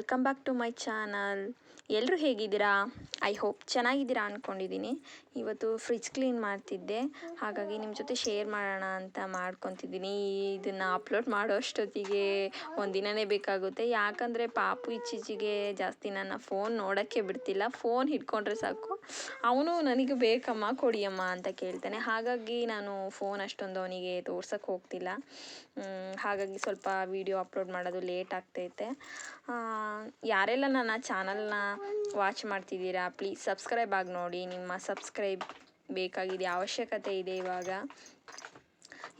Welcome back to my channel. ಎಲ್ಲರೂ ಹೇಗಿದ್ದೀರಾ? I hope ಚೆನ್ನಾಗಿದ್ದೀರಾ ಅಂದ್ಕೊಂಡಿದ್ದೀನಿ ಇವತ್ತು ಫ್ರಿಜ್ ಕ್ಲೀನ್ ಮಾಡ್ತಿದ್ದೆ. ಹಾಗಾಗಿ ನಿಮ್ಮ ಜೊತೆ ಶೇರ್ ಮಾಡೋಣ ಅಂತ ಮಾಡ್ಕೊತಿದ್ದೀನಿ. ಇದನ್ನು ಅಪ್ಲೋಡ್ ಮಾಡೋ ಅಷ್ಟೊತ್ತಿಗೆ ಒಂದಿನನೇ ಬೇಕಾಗುತ್ತೆ. ಯಾಕಂದರೆ ಪಾಪು ಇತ್ತೀಚೆಗೆ ಜಾಸ್ತಿ ನನ್ನ ಫೋನ್ ನೋಡೋಕ್ಕೆ ಬಿಡ್ತಿಲ್ಲ. ಫೋನ್ ಹಿಡ್ಕೊಂಡ್ರೆ ಸಾಕು. ಅವನು ನನಗೆ ಬೇಕಮ್ಮ, ಕೊಡಿಯಮ್ಮ ಅಂತ ಕೇಳ್ತಾನೆ. ಹಾಗಾಗಿ ನಾನು ಫೋನ್ ಅಷ್ಟೊಂದು ಅವನಿಗೆ ತೋರ್ಸೋಕ್ಕೆ ಹೋಗ್ತಿಲ್ಲ. ಹಾಗಾಗಿ ಸ್ವಲ್ಪ ವಿಡಿಯೋ ಅಪ್ಲೋಡ್ ಮಾಡೋದು ಲೇಟ್ ಆಗ್ತೈತೆ. ಯಾರೆಲ್ಲ ನನ್ನ ಚಾನಲ್ನ ವಾಚ್ ಮಾಡ್ತಿದ್ದೀರಾ, ಪ್ಲೀಸ್ ಸಬ್ಸ್ಕ್ರೈಬ್ ಆಗಿ ನೋಡಿ. ನಿಮ್ಮ ಸಬ್ಸ್ಕ್ರೈಬ್ ಬೇಕಾಗಿದೆ ಅವಶ್ಯಕತೆ ಇದೆ ಇವಾಗ.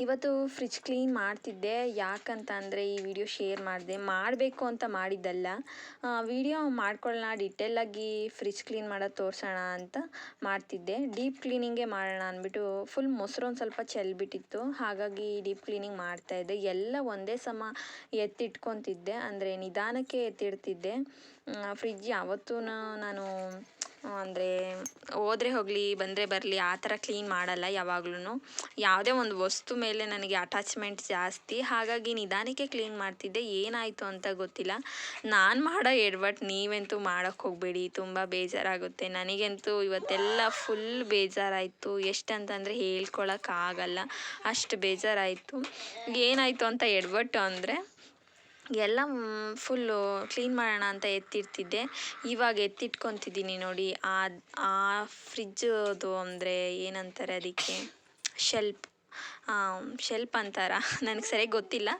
ಇವತ್ತು ಫ್ರಿಜ್ ಕ್ಲೀನ್ ಮಾಡ್ತಿದ್ದೆ. ಯಾಕಂತ ಅಂದರೆ ಈ ವಿಡಿಯೋ ಶೇರ್ ಮಾಡಿದೆ. ಮಾಡಬೇಕು ಅಂತ ಮಾಡಿದ್ದಲ್ಲ. ವಿಡಿಯೋ ಮಾಡ್ಕೊಳ್ಳೋಣ ಡಿಟೇಲಾಗಿ ಫ್ರಿಜ್ ಕ್ಲೀನ್ ಮಾಡೋದು ತೋರಿಸೋಣ ಅಂತ ಮಾಡ್ತಿದ್ದೆ. ಡೀಪ್ ಕ್ಲೀನಿಂಗೇ ಮಾಡೋಣ ಅಂದ್ಬಿಟ್ಟು ಫುಲ್ ಮೊಸರು ಒಂದು ಸ್ವಲ್ಪ ಚೆಲ್ಬಿಟ್ಟಿತ್ತು ಹಾಗಾಗಿ ಡೀಪ್ ಕ್ಲೀನಿಂಗ್ ಮಾಡ್ತಾಯಿದ್ದೆ ಎಲ್ಲ ಒಂದೇ ಸಮ ಎತ್ತಿಟ್ಕೊತಿದ್ದೆ. ಅಂದರೆ ನಿಧಾನಕ್ಕೆ ಎತ್ತಿಡ್ತಿದ್ದೆ. ಫ್ರಿಜ್ ಯಾವತ್ತೂ ನಾನು ಅಂದರೆ ಹೋದ್ರೆ ಹೋಗಲಿ, ಬಂದರೆ ಬರಲಿ, ಆ ಥರ ಕ್ಲೀನ್ ಮಾಡಲ್ಲ ಯಾವಾಗ್ಲೂ ಯಾವುದೇ ಒಂದು ವಸ್ತು ಮೇಲೆ ನನಗೆ ಅಟ್ಯಾಚ್ಮೆಂಟ್ ಜಾಸ್ತಿ. ಹಾಗಾಗಿ ನಿಧಾನಕ್ಕೆ ಕ್ಲೀನ್ ಮಾಡ್ತಿದ್ದೆ. ಏನಾಯಿತು ಅಂತ ಗೊತ್ತಿಲ್ಲ. ನಾನು ಮಾಡೋ ಎಡ್ವಟ್ ನೀವಂತೂ ಮಾಡೋಕ್ಕೆ ಹೋಗಬೇಡಿ. ತುಂಬ ಬೇಜಾರಾಗುತ್ತೆ. ನನಗಂತೂ ಇವತ್ತೆಲ್ಲ ಫುಲ್ ಬೇಜಾರಾಯಿತು. ಎಷ್ಟಂತಂದರೆ ಹೇಳ್ಕೊಳಕ್ಕಾಗಲ್ಲ ಅಷ್ಟು ಬೇಜಾರಾಯಿತು. ಏನಾಯಿತು ಅಂತ ಎಡ್ವಟ್ಟು ಅಂದರೆ ಎಲ್ಲ ಫುಲ್ಲು ಕ್ಲೀನ್ ಮಾಡೋಣ ಅಂತ ಎತ್ತಿಡ್ತಿದ್ದೆ ಇವಾಗ ಎತ್ತಿಟ್ಕೊತಿದ್ದೀನಿ ನೋಡಿ. ಆ ಆ ಫ್ರಿಜ್ಜದು ಅಂದರೆ ಏನಂತಾರೆ ಅದಕ್ಕೆ? ಶೆಲ್ಪ್. ಶೆಲ್ಪ್ ಅಂತಾರ? ನನಗೆ ಸರಿಯಾಗಿ ಗೊತ್ತಿಲ್ಲ.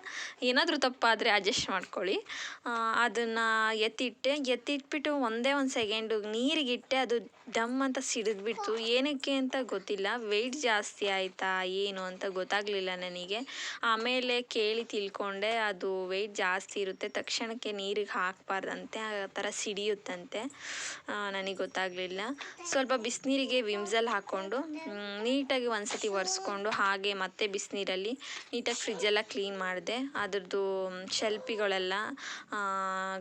ಏನಾದರೂ ತಪ್ಪಾದರೆ ಅಡ್ಜಸ್ಟ್ ಮಾಡ್ಕೊಳ್ಳಿ. ಅದನ್ನು ಎತ್ತಿಟ್ಟೆ, ಎತ್ತಿಟ್ಬಿಟ್ಟು ಒಂದೇ ಒಂದು ಸೆಕೆಂಡು ನೀರಿಗಿಟ್ಟೆ ಅದು ಡಮ್ ಅಂತ ಸಿಡಿದ್ಬಿಡ್ತು. ಏನಕ್ಕೆ ಅಂತ ಗೊತ್ತಿಲ್ಲ. ವೆಯ್ಟ್ ಜಾಸ್ತಿ ಆಯಿತಾ, ಏನು ಅಂತ ಗೊತ್ತಾಗಲಿಲ್ಲ ನನಗೆ. ಆಮೇಲೆ ಕೇಳಿ ತಿಳ್ಕೊಂಡೆ, ಅದು ವೆಯ್ಟ್ ಜಾಸ್ತಿ ಇರುತ್ತೆ, ತಕ್ಷಣಕ್ಕೆ ನೀರಿಗೆ ಹಾಕಬಾರ್ದಂತೆ, ಆ ಥರ ಸಿಡಿಯುತ್ತಂತೆ. ನನಗೆ ಗೊತ್ತಾಗಲಿಲ್ಲ. ಸ್ವಲ್ಪ ಬಿಸಿನೀರಿಗೆ ವಿಮ್ಸಲ್ಲಿ ಹಾಕ್ಕೊಂಡು ನೀಟಾಗಿ ಒಂದು ಸತಿ ಒರೆಸ್ಕೊಂಡು, ಹಾಗೆ ಮತ್ತೆ ಬಿಸಿನೀರಲ್ಲಿ ನೀಟಾಗಿ ಫ್ರಿಜ್ಜೆಲ್ಲ ಕ್ಲೀನ್ ಮಾಡಿದೆ. ಅದರದ್ದು ಶೆಲ್ಪಿಗಳೆಲ್ಲ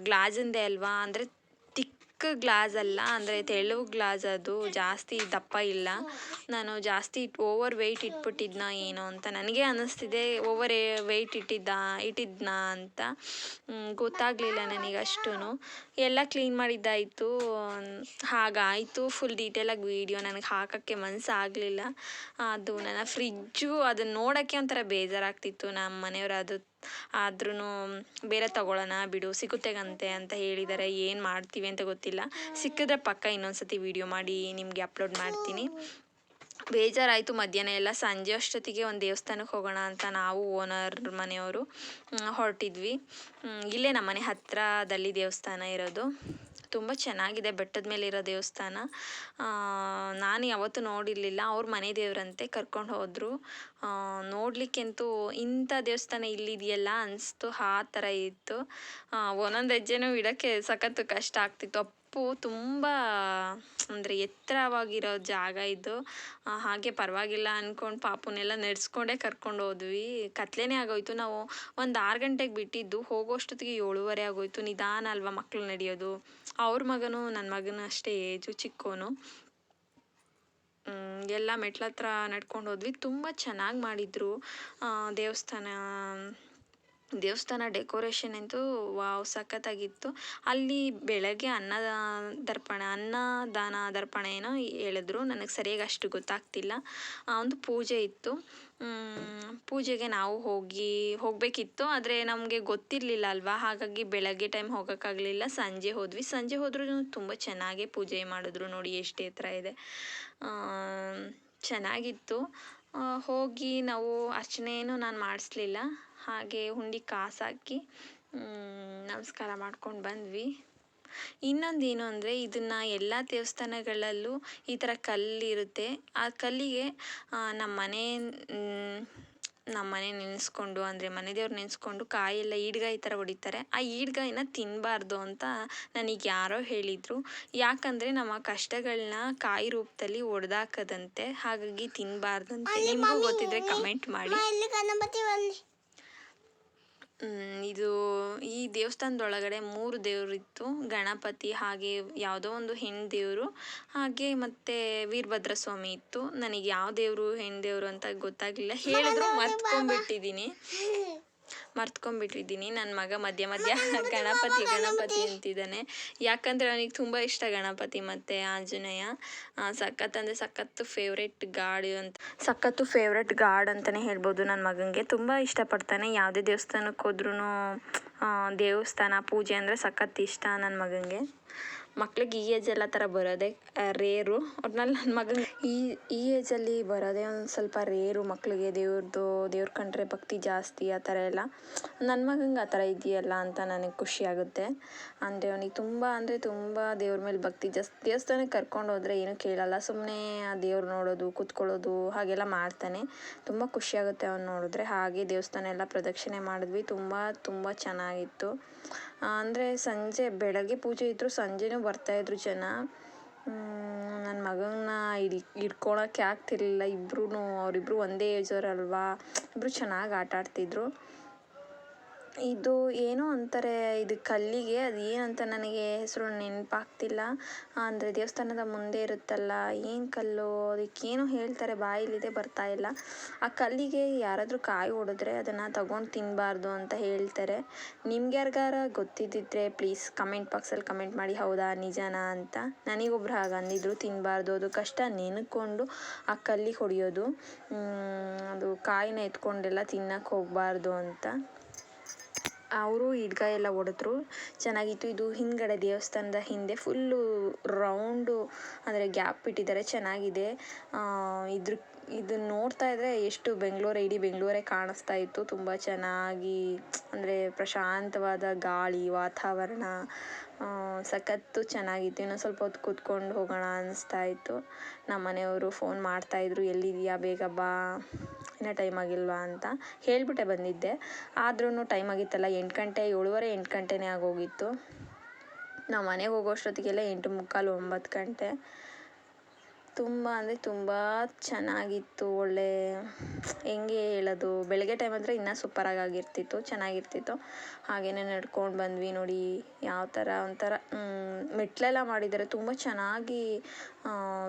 ಗ್ಲಾಸಿಂದೇ ಅಲ್ವಾ ಅಂದರೆ ಗ್ಲಾಸ್ ಅಲ್ಲ, ಅಂದರೆ ತೆಳು ಗ್ಲಾಸ್ ಅದು ಜಾಸ್ತಿ ದಪ್ಪ ಇಲ್ಲ. ನಾನು ಜಾಸ್ತಿ ಓವರ್ ವೆಯ್ಟ್ ಇಟ್ಬಿಟ್ಟಿದ್ನ ಏನೋ ಅಂತ ನನಗೆ ಅನ್ನಿಸ್ತಿದೆ ಓವರ್ ವೆಯ್ಟ್ ಇಟ್ಟಿದ್ದ, ಇಟ್ಟಿದ್ನ ಅಂತ. ಗೊತ್ತಾಗಲಿಲ್ಲ ನನಗೆ ಅಷ್ಟೂ ಎಲ್ಲ ಕ್ಲೀನ್ ಮಾಡಿದ್ದಾಯಿತು. ಹಾಗಾಯಿತು ಫುಲ್ ಡೀಟೇಲಾಗಿ ವೀಡಿಯೋ ನನಗೆ ಹಾಕೋಕ್ಕೆ ಮನಸ್ಸು ಆಗಲಿಲ್ಲ ಅದು ನನ್ನ ಫ್ರಿಜ್ಜು ಅದನ್ನು ನೋಡೋಕ್ಕೆ ಒಂಥರ ಬೇಜಾರಾಗ್ತಿತ್ತು ನಮ್ಮ ಮನೆಯವರು ಅದು ಆದ್ರೂ ಬೇರೆ ತಗೊಳ್ಳೋಣ ಬಿಡು ಸಿಗುತ್ತೆಗಂತೆ ಅಂತ ಹೇಳಿದ್ದಾರೆ ಏನು ಮಾಡ್ತೀವಿ ಅಂತ ಗೊತ್ತಿಲ್ಲ. ಸಿಕ್ಕಿದ್ರೆ ಪಕ್ಕ ಇನ್ನೊಂದು ಸತಿ ವೀಡಿಯೋ ಮಾಡಿ ನಿಮಗೆ ಅಪ್ಲೋಡ್ ಮಾಡ್ತೀನಿ. ಬೇಜಾರಾಯಿತು ಮಧ್ಯಾಹ್ನ ಎಲ್ಲ. ಸಂಜೆ ಅಷ್ಟೊತ್ತಿಗೆ ಒಂದು ದೇವಸ್ಥಾನಕ್ಕೆ ಹೋಗೋಣ ಅಂತ ನಾವು ಓನರ್ ಮನೆಯವರು ಹೊರಟಿದ್ವಿ. ಇಲ್ಲೇ ನಮ್ಮ ಮನೆ ಹತ್ತಿರದಲ್ಲಿ ದೇವಸ್ಥಾನ ಇರೋದು. ತುಂಬ ಚೆನ್ನಾಗಿದೆ, ಬೆಟ್ಟದ ಮೇಲೆ ಇರೋ ದೇವಸ್ಥಾನ. ನಾನು ಯಾವತ್ತೂ ನೋಡಿರಲಿಲ್ಲ. ಅವ್ರ ಮನೆ ದೇವರಂತೆ ಕರ್ಕೊಂಡು ಹೋದರು. ನೋಡಲಿಕ್ಕಂತೂ ಇಂಥ ದೇವಸ್ಥಾನ ಇಲ್ಲಿದೆಯಲ್ಲ ಅನಿಸ್ತು, ಆ ಥರ ಇತ್ತು. ಒಂದೊಂದು ಹೆಜ್ಜೆನೂ ಇಡೋಕ್ಕೆ ಸಖತ್ತು ಕಷ್ಟ ಆಗ್ತಿತ್ತು. ಅಪ್ಪು ತುಂಬ, ಅಂದರೆ ಎತ್ತರವಾಗಿರೋ ಜಾಗ ಇದು. ಹಾಗೆ ಪರವಾಗಿಲ್ಲ ಅಂದ್ಕೊಂಡು ಪಾಪುನೆಲ್ಲ ನಡೆಸ್ಕೊಂಡೇ ಕರ್ಕೊಂಡು ಹೋದ್ವಿ. ಕತ್ಲೆನೇ ಆಗೋಯ್ತು. ನಾವು ಒಂದು ಆರು ಗಂಟೆಗೆ ಬಿಟ್ಟಿದ್ದು, ಹೋಗೋಷ್ಟೊತ್ತಿಗೆ ಏಳುವರೆ ಆಗೋಯ್ತು. ನಿಧಾನ ಅಲ್ವಾ ಮಕ್ಕಳು ನಡೆಯೋದು. ಅವ್ರ ಮಗನು ನನ್ನ ಮಗನ ಅಷ್ಟೇ ಏಜು, ಚಿಕ್ಕೋನು. ಎಲ್ಲ ಮೆಟ್ಲ ಹತ್ರ ನಡ್ಕೊಂಡು ಹೋದ್ವಿ. ತುಂಬ ಚೆನ್ನಾಗಿ ಮಾಡಿದರು. ದೇವಸ್ಥಾನ ದೇವಸ್ಥಾನ ಡೆಕೋರೇಷನ್ ಅಂತೂ ವಾವ್, ಸಖತ್ತಾಗಿತ್ತು. ಅಲ್ಲಿ ಬೆಳಗ್ಗೆ ಅನ್ನ ದರ್ಪಣ, ಅನ್ನದಾನ ದರ್ಪಣ ಏನೋ ಹೇಳಿದ್ರು. ನನಗೆ ಸರಿಯಾಗಿ ಅಷ್ಟು ಗೊತ್ತಾಗ್ತಿಲ್ಲ. ಒಂದು ಪೂಜೆ ಇತ್ತು. ಪೂಜೆಗೆ ನಾವು ಹೋಗಿ ಹೋಗಬೇಕಿತ್ತು. ಆದರೆ ನಮಗೆ ಗೊತ್ತಿರಲಿಲ್ಲ ಅಲ್ವಾ? ಹಾಗಾಗಿ ಬೆಳಗ್ಗೆ ಟೈಮ್ ಹೋಗೋಕ್ಕಾಗಲಿಲ್ಲ. ಸಂಜೆ ಹೋದ್ವಿ. ಸಂಜೆ ಹೋದ್ರೂ ತುಂಬ ಚೆನ್ನಾಗೇ ಪೂಜೆ ಮಾಡಿದ್ರು ನೋಡಿ ಎಷ್ಟು ಎತ್ತರ ಇದೆ. ಚೆನ್ನಾಗಿತ್ತು. ಹೋಗಿ ನಾವು ಅರ್ಚನೆಯನ್ನು ನಾನು ಮಾಡಿಸ್ಲಿಲ್ಲ. ಹಾಗೆ ಹುಂಡಿ ಕಾಸು ಹಾಕಿ ನಮಸ್ಕಾರ ಮಾಡ್ಕೊಂಡು ಬಂದ್ವಿ. ಇನ್ನೊಂದು ಏನು ಅಂದರೆ ಇದನ್ನು ಎಲ್ಲ ದೇವಸ್ಥಾನಗಳಲ್ಲೂ ಈ ಥರ ಕಲ್ಲಿರುತ್ತೆ ಆ ಕಲ್ಲಿಗೆ ನಮ್ಮ ಮನೆ ನಮ್ಮ ಮನೆ ನೆನೆಸ್ಕೊಂಡು ಅಂದರೆ ಮನೆ ದೇವ್ರು ನೆನೆಸ್ಕೊಂಡು ಕಾಯೆಲ್ಲ ಈಡ್ಗಾಯಿ ಥರ ಹೊಡಿತಾರೆ. ಆ ಈಡ್ಗಾಯಿನ ತಿನ್ನಬಾರ್ದು ಅಂತ ನನಗೆ ಯಾರೋ ಹೇಳಿದರು. ಯಾಕಂದರೆ ನಮ್ಮ ಕಷ್ಟಗಳನ್ನ ಕಾಯಿ ರೂಪದಲ್ಲಿ ಒಡೆದಾಕದಂತೆ ಹಾಗಾಗಿ ತಿನ್ನಬಾರ್ದಂತೆ ನಿಮಗೂ ಗೊತ್ತಿದ್ರೆ ಕಮೆಂಟ್ ಮಾಡಿ. ಇದು ಈ ದೇವಸ್ಥಾನದೊಳಗಡೆ ಮೂರು ದೇವರಿತ್ತು. ಗಣಪತಿ ಹಾಗೆ ಯಾವುದೋ ಒಂದು ಹೆಣ್ಣು ದೇವರು ಹಾಗೆ ಮತ್ತೆ ವೀರಭದ್ರ ಸ್ವಾಮಿ ಇತ್ತು. ನನಗೆ ಯಾವ ದೇವರು ಹೆಣ್ಣು ದೇವರು ಅಂತ ಗೊತ್ತಾಗಲಿಲ್ಲ. ಹೇಳಿದ್ರು ಮರ್ತ್ಕೊಂಡ್ಬಿಟ್ಟಿದ್ದೀನಿ. ಮರ್ತ್ಕೊಂಡ್ಬಿಟ್ಟಿದ್ದೀನಿ. ನನ್ನ ಮಗ ಮಧ್ಯ ಮಧ್ಯ ಗಣಪತಿ ಗಣಪತಿ ಅಂತಿದ್ದಾನೆ. ಯಾಕಂದರೆ ಅವನಿಗೆ ತುಂಬ ಇಷ್ಟ ಗಣಪತಿ ಮತ್ತು ಆಂಜನೇಯ. ಸಖತ್ ಅಂದರೆ ಸಖತ್ತು ಫೇವ್ರೆಟ್ ಗಾಡ್ ಅಂತ. ಸಖತ್ತು ಫೇವ್ರೆಟ್ ಗಾಡ್ ಅಂತಲೇ ಹೇಳ್ಬೋದು ನನ್ನ ಮಗನಿಗೆ ತುಂಬ ಇಷ್ಟಪಡ್ತಾನೆ. ಯಾವುದೇ ದೇವಸ್ಥಾನಕ್ಕೆ ಹೋದ್ರೂ ದೇವಸ್ಥಾನ ಪೂಜೆ ಅಂದರೆ ಸಖತ್ ಇಷ್ಟ ನನ್ನ ಮಗನಿಗೆ ಮಕ್ಳಿಗೆ ಈ ಏಜ್ ಏಜೆಲ್ಲ ಥರ ಬರೋದೇ ರೇರು ಒಟ್ನಲ್ಲಿ ನನ್ನ ಮಗ ಈ ಈ ಏಜಲ್ಲಿ ಬರೋದೇ ಒಂದು ಸ್ವಲ್ಪ ರೇರು ಮಕ್ಕಳಿಗೆ ದೇವ್ರದ್ದು ದೇವ್ರ ಕಂಡ್ರೆ ಭಕ್ತಿ ಜಾಸ್ತಿ ಆ ಥರ ಎಲ್ಲ. ನನ್ನ ಮಗಂಗೆ ಆ ಥರ ಇದೆಯಲ್ಲ ಅಂತ ನನಗೆ ಖುಷಿ ಆಗುತ್ತೆ. ಅಂದರೆ ಅವನಿಗೆ ತುಂಬ, ಅಂದರೆ ತುಂಬ ದೇವ್ರ ಮೇಲೆ ಭಕ್ತಿ ಜಾಸ್ತಿ ದೇವಸ್ಥಾನಕ್ಕೆ ಕರ್ಕೊಂಡು ಹೋದರೆ ಏನೂ ಕೇಳಲ್ಲ. ಸುಮ್ಮನೆ ಆ ದೇವ್ರು ನೋಡೋದು, ಕೂತ್ಕೊಳ್ಳೋದು, ಹಾಗೆಲ್ಲ ಮಾಡ್ತಾನೆ. ತುಂಬ ಖುಷಿಯಾಗುತ್ತೆ ಅವ್ನು ನೋಡಿದ್ರೆ. ಹಾಗೆ ದೇವಸ್ಥಾನ ಎಲ್ಲ ಪ್ರದಕ್ಷಿಣೆ ಮಾಡಿದ್ವಿ. ತುಂಬ ತುಂಬ ಚೆನ್ನಾಗಿತ್ತು. ಅಂದರೆ ಸಂಜೆ, ಬೆಳಗ್ಗೆ ಪೂಜೆ ಇದ್ದರೂ ಸಂಜೆನೂ ಬರ್ತಾಯಿದ್ರು ಜನ. ನನ್ನ ಮಗನ ಇಲ್ಲಿ ಹಿಡ್ಕೊಳಕ್ಕೆ ಆಗ್ತಿರ್ಲಿಲ್ಲ. ಇಬ್ರೂ ಅವರಿಬ್ರು ಒಂದೇ ಏಜವ್ರಲ್ವಾ ಇಬ್ಬರು ಚೆನ್ನಾಗಿ ಆಟ ಆಡ್ತಿದ್ರು ಇದು ಏನೋ ಅಂತಾರೆ, ಇದು ಕಲ್ಲಿಗೆ ಅದು ಏನಂತ ನನಗೆ ಹೆಸರು ನೆನಪಾಗ್ತಿಲ್ಲ. ಅಂದರೆ ದೇವಸ್ಥಾನದ ಮುಂದೆ ಇರುತ್ತಲ್ಲ, ಏನು ಕಲ್ಲು? ಅದಕ್ಕೇನೋ ಹೇಳ್ತಾರೆ ಬಾಯಿಲಿದೆ ಬರ್ತಾ ಇಲ್ಲ. ಆ ಕಲ್ಲಿಗೆ ಯಾರಾದರೂ ಕಾಯಿ ಹೊಡೆದ್ರೆ ಅದನ್ನು ತಗೊಂಡು ತಿನ್ನಬಾರ್ದು ಅಂತ ಹೇಳ್ತಾರೆ. ನಿಮ್ಗೆ ಯಾರಿಗಾರ ಗೊತ್ತಿದ್ದಿದ್ರೆ ಪ್ಲೀಸ್ ಕಮೆಂಟ್ ಬಾಕ್ಸಲ್ಲಿ ಕಮೆಂಟ್ ಮಾಡಿ, ಹೌದಾ, ನಿಜನಾ ಅಂತ. ನನಗೊಬ್ರು ಹಾಗೆ ಅಂದಿದ್ರು ತಿನ್ನಬಾರ್ದು ಅದು ಕಷ್ಟ ನೆನಕೊಂಡು ಆ ಕಲ್ಲಿಗೆ ಹೊಡೆಯೋದು. ಅದು ಕಾಯಿನ ಎತ್ಕೊಂಡೆಲ್ಲ ತಿನ್ನಕ್ಕೆ ಹೋಗಬಾರ್ದು ಅಂತ. ಅವರು ಹಿಡ್ಗ ಎಲ್ಲ ಹೊಡೆದ್ರು. ಚೆನ್ನಾಗಿತ್ತು. ಇದು ಹಿಂದ್ಗಡೆ ದೇವಸ್ಥಾನದ ಹಿಂದೆ ಫುಲ್ಲು ರೌಂಡು ಅಂದರೆ ಗ್ಯಾಪ್ ಬಿಟ್ಟಿದ್ದಾರೆ ಚೆನ್ನಾಗಿದೆ. ಇದ್ರ ಇದನ್ನ ನೋಡ್ತಾ ಇದ್ದರೆ ಎಷ್ಟು ಬೆಂಗಳೂರು, ಇಡೀ ಬೆಂಗಳೂರೇ ಕಾಣಿಸ್ತಾ ಇತ್ತು. ತುಂಬ ಚೆನ್ನಾಗಿ, ಅಂದರೆ ಪ್ರಶಾಂತವಾದ ಗಾಳಿ, ವಾತಾವರಣ ಸಖತ್ತು ಚೆನ್ನಾಗಿತ್ತು. ಇನ್ನೊಂದು ಸ್ವಲ್ಪ ಹೊತ್ತು ಕೂತ್ಕೊಂಡು ಹೋಗೋಣ ಅನ್ನಿಸ್ತಾ ಇತ್ತು. ನಮ್ಮ ಮನೆಯವರು ಫೋನ್ ಮಾಡ್ತಾಯಿದ್ರು ಎಲ್ಲಿದ್ದೀಯಾ? ಬೇಗ ಬಾ. ಇನ್ನೂ ಟೈಮ್ ಆಗಿಲ್ವಾ ಅಂತ ಹೇಳಿಬಿಟ್ಟೆ ಬಂದಿದ್ದೆ. ಆದ್ರೂ ಟೈಮ್ ಆಗಿತ್ತಲ್ಲ, ಎಂಟು ಗಂಟೆ, ಏಳುವರೆ, ಎಂಟು ಗಂಟೆನೇ ಆಗೋಗಿತ್ತು. ನಾವು ಮನೆಗೆ ಹೋಗೋ ಅಷ್ಟೊತ್ತಿಗೆಲ್ಲ ಎಂಟು ಮುಕ್ಕಾಲು ಒಂಬತ್ತು ಗಂಟೆ. ತುಂಬ ಅಂದರೆ ತುಂಬ ಚೆನ್ನಾಗಿತ್ತು, ಒಳ್ಳೆ ಹೆಂಗೆ ಹೇಳೋದು, ಬೆಳಗ್ಗೆ ಟೈಮ್ ಅಂದರೆ ಇನ್ನೂ ಸೂಪರಾಗಿ ಆಗಿರ್ತಿತ್ತು ಚೆನ್ನಾಗಿರ್ತಿತ್ತು. ಹಾಗೆಯೇ ನಡ್ಕೊಂಡು ಬಂದ್ವಿ ನೋಡಿ, ಯಾವ ಥರ ಒಂಥರ ಮೆಟ್ಲೆಲ್ಲ ಮಾಡಿದ್ದಾರೆ. ತುಂಬ ಚೆನ್ನಾಗಿ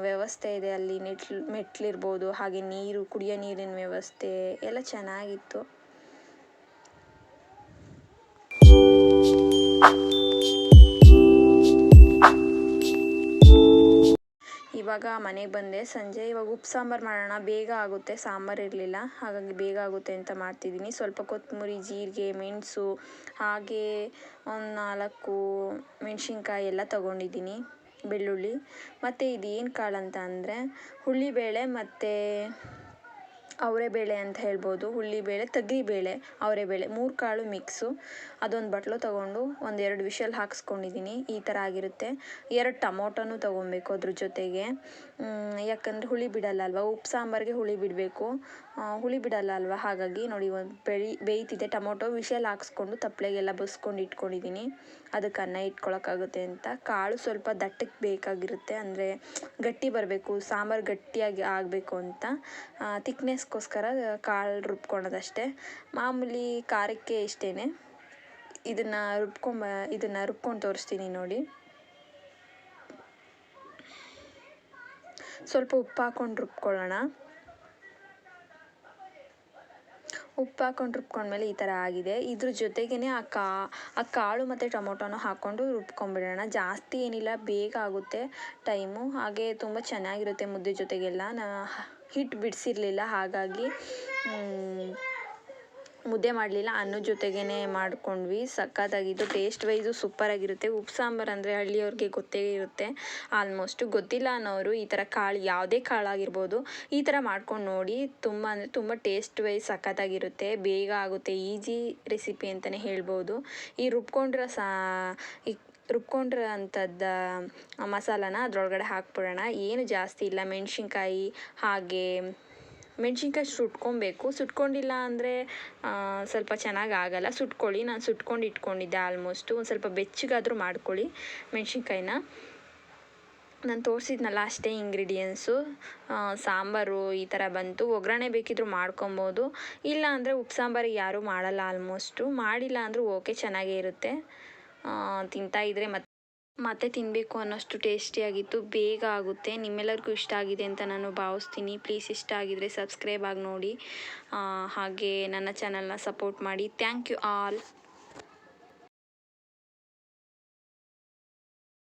ವ್ಯವಸ್ಥೆ ಇದೆ ಅಲ್ಲಿ, ಮೆಟ್ಲು, ಮೆಟ್ಲಿರ್ಬೋದು, ಹಾಗೆ ನೀರು, ಕುಡಿಯೋ ನೀರಿನ ವ್ಯವಸ್ಥೆ ಎಲ್ಲ ಚೆನ್ನಾಗಿತ್ತು. ಇವಾಗ ಮನೆಗೆ ಬಂದೆ. ಸಂಜೆ ಇವಾಗ ಉಪ್ಪು ಸಾಂಬಾರು ಮಾಡೋಣ. ಬೇಗ ಆಗುತ್ತೆ. ಸಾಂಬಾರು ಇರಲಿಲ್ಲ. ಹಾಗಾಗಿ ಬೇಗ ಆಗುತ್ತೆ ಅಂತ ಮಾಡ್ತಿದ್ದೀನಿ. ಸ್ವಲ್ಪ ಕೊತ್ತಂಬರಿ, ಜೀರಿಗೆ, ಮೆಣಸು, ಹಾಗೆ ಒಂದು ನಾಲ್ಕು ಮೆಣಸಿನ್ಕಾಯಿ ಎಲ್ಲ ತೊಗೊಂಡಿದ್ದೀನಿ, ಬೆಳ್ಳುಳ್ಳಿ. ಮತ್ತು ಇದು ಏನು ಕಾಳು ಅಂತ ಅಂದರೆ ಹುರುಳಿಬೇಳೆ ಮತ್ತು ಅವರೆಬೇಳೆ ಅಂತ ಹೇಳ್ಬೋದು ಬೇಳೆ ಔರೆ ಬೇಳೆ ಮೂರು ಕಾಳು ಮಿಕ್ಸು. ಅದೊಂದು ಬಟ್ಲು ತೊಗೊಂಡು ಒಂದೆರಡು ವಿಶಲ್ ಹಾಕಿಸ್ಕೊಂಡಿದ್ದೀನಿ ಈ ಥರ ಆಗಿರುತ್ತೆ. ಎರಡು ಟೊಮೊಟೊನೂ ತೊಗೊಬೇಕು ಅದ್ರ ಜೊತೆಗೆ. ಯಾಕಂದರೆ ಹುಳಿ ಬಿಡಲ್ಲ ಅಲ್ವಾ ಉಪ್ಪು ಸಾಂಬಾರಿಗೆ ಹುಳಿ ಬಿಡಬೇಕು. ಹುಳಿ ಬಿಡಲ್ಲ ಅಲ್ವಾ ಹಾಗಾಗಿ ನೋಡಿ, ಒಂದು ಬೆಳಿ, ಬೇಯ್ತಿದೆ ಟೊಮೊಟೊ, ವಿಷಲ್ ಹಾಕ್ಸ್ಕೊಂಡು ತಪ್ಪಲೆಗೆಲ್ಲ ಬಸ್ಕೊಂಡು ಇಟ್ಕೊಂಡಿದ್ದೀನಿ ಅದಕ್ಕೆ ಅನ್ನ ಇಟ್ಕೊಳಕ್ಕಾಗುತ್ತೆ ಅಂತ. ಕಾಳು ಸ್ವಲ್ಪ ದಟ್ಟಕ್ಕೆ ಬೇಕಾಗಿರುತ್ತೆ. ಅಂದರೆ ಗಟ್ಟಿ ಬರಬೇಕು, ಸಾಂಬಾರು ಗಟ್ಟಿಯಾಗಿ ಆಗಬೇಕು ಅಂತ. ತಿಕ್ನೆಸ್ಗೋಸ್ಕರ ಕಾಳು ರುಬ್ಕೊಳೋದಷ್ಟೇ. ಮಾಮೂಲಿ ಖಾರಕ್ಕೆ ಇಷ್ಟೇ ಇದನ್ನು ರುಬ್ಕೊಂಬ, ಇದನ್ನು ರುಬ್ಕೊಂಡು ತೋರಿಸ್ತೀನಿ ನೋಡಿ. ಸ್ವಲ್ಪ ಉಪ್ಪು ಹಾಕೊಂಡು ರುಬ್ಕೊಳ್ಳೋಣ. ಉಪ್ಪು ಹಾಕೊಂಡು ರುಬ್ಕೊಂಡ್ಮೇಲೆ ಈ ಥರ ಆಗಿದೆ. ಇದ್ರ ಜೊತೆಗೇ ಆ ಕಾ, ಆ ಕಾಳು ಮತ್ತು ಟೊಮೊಟೊನೂ ಹಾಕ್ಕೊಂಡು ರುಬ್ಕೊಂಡ್ಬಿಡೋಣ ಜಾಸ್ತಿ ಏನಿಲ್ಲ, ಬೇಗ ಆಗುತ್ತೆ ಟೈಮು. ಹಾಗೆ ತುಂಬ ಚೆನ್ನಾಗಿರುತ್ತೆ ಮುದ್ದೆ ಜೊತೆಗೆಲ್ಲ. ನಾ ಹಿಟ್ಟು ಬಿಡಿಸಿರ್ಲಿಲ್ಲ, ಹಾಗಾಗಿ ಮುದ್ದೆ ಮಾಡಲಿಲ್ಲ, ಅನ್ನದ ಜೊತೆಗೇನೆ ಮಾಡ್ಕೊಂಡ್ವಿ. ಸಖತ್ತಾಗಿತ್ತು. ಟೇಸ್ಟ್ ವೈಸು ಸೂಪರಾಗಿರುತ್ತೆ. ಉಪ್ಪು ಸಾಂಬಾರು ಅಂದರೆ ಹಳ್ಳಿಯವ್ರಿಗೆ ಗೊತ್ತೇ ಇರುತ್ತೆ. ಆಲ್ಮೋಸ್ಟು ಗೊತ್ತಿಲ್ಲ ಅನ್ನೋರು ಈ ಥರ ಕಾಳು, ಯಾವುದೇ ಕಾಳಾಗಿರ್ಬೋದು, ಈ ಥರ ಮಾಡ್ಕೊಂಡು ನೋಡಿ ತುಂಬ ಅಂದರೆ ತುಂಬ ಟೇಸ್ಟ್ ವೈಸ್ ಸಖತ್ತಾಗಿರುತ್ತೆ. ಬೇಗ ಆಗುತ್ತೆ. ಈಜಿ ರೆಸಿಪಿ ಅಂತಲೇ ಹೇಳ್ಬೋದು. ಈ ರುಬ್ಕೊಂಡಿರೋ ಸಾ, ಈ ರುಬ್ಕೊಂಡಿರೋ ಅಂಥದ್ದು ಮಸಾಲಾನ ಅದರೊಳಗಡೆ ಹಾಕ್ಬಿಡೋಣ. ಏನು ಜಾಸ್ತಿ ಇಲ್ಲ. ಮೆಣಸಿನ್ಕಾಯಿ, ಹಾಗೆ ಮೆಣ್ಸಿನ್ಕಾಯಿ ಸುಟ್ಕೊಬೇಕು. ಸುಟ್ಕೊಂಡಿಲ್ಲ ಅಂದರೆ ಸ್ವಲ್ಪ ಚೆನ್ನಾಗಿ ಆಗಲ್ಲ. ಸುಟ್ಕೊಳ್ಳಿ. ನಾನು ಸುಟ್ಕೊಂಡು ಇಟ್ಕೊಂಡಿದ್ದೆ ಆಲ್ಮೋಸ್ಟು ಒಂದು ಸ್ವಲ್ಪ ಬೆಚ್ಚಗಾದರೂ ಮಾಡ್ಕೊಳ್ಳಿ ಮೆಣ್ಸಿನ್ಕಾಯಿನ. ನಾನು ತೋರಿಸಿದ್ನಲ್ಲ ಅಷ್ಟೇ ಇಂಗ್ರೀಡಿಯೆಂಟ್ಸು ಸಾಂಬಾರು ಈ ಥರ ಬಂತು. ಒಗ್ಗರಣೆ ಬೇಕಿದ್ದರೂ ಮಾಡ್ಕೊಬೋದು. ಇಲ್ಲ ಅಂದರೆ ಉಪ್ಪು ಸಾಂಬಾರಿಗೆ ಯಾರೂ ಮಾಡಲ್ಲ ಆಲ್ಮೋಸ್ಟು ಮಾಡಿಲ್ಲ ಅಂದರೂ ಓಕೆ ಚೆನ್ನಾಗೇ ಇರುತ್ತೆ. ತಿಂತಾ ಇದ್ದರೆ ಮತ್ತೆ ಮತ್ತೆ ತಿನ್ನಬೇಕು ಅನ್ನೋಷ್ಟು ಟೇಸ್ಟಿಯಾಗಿತ್ತು ಬೇಗ ಆಗುತ್ತೆ. ನಿಮ್ಮೆಲ್ಲರಿಗೂ ಇಷ್ಟ ಆಗಿದೆ ಅಂತ ನಾನು ಭಾವಿಸ್ತೀನಿ. ಪ್ಲೀಸ್ ಇಷ್ಟ ಆಗಿದರೆ ಸಬ್ಸ್ಕ್ರೈಬ್ ಆಗಿ ನೋಡಿ. ಹಾಗೆ ನನ್ನ ಚಾನಲ್ನ ಸಪೋರ್ಟ್ ಮಾಡಿ. Thank you all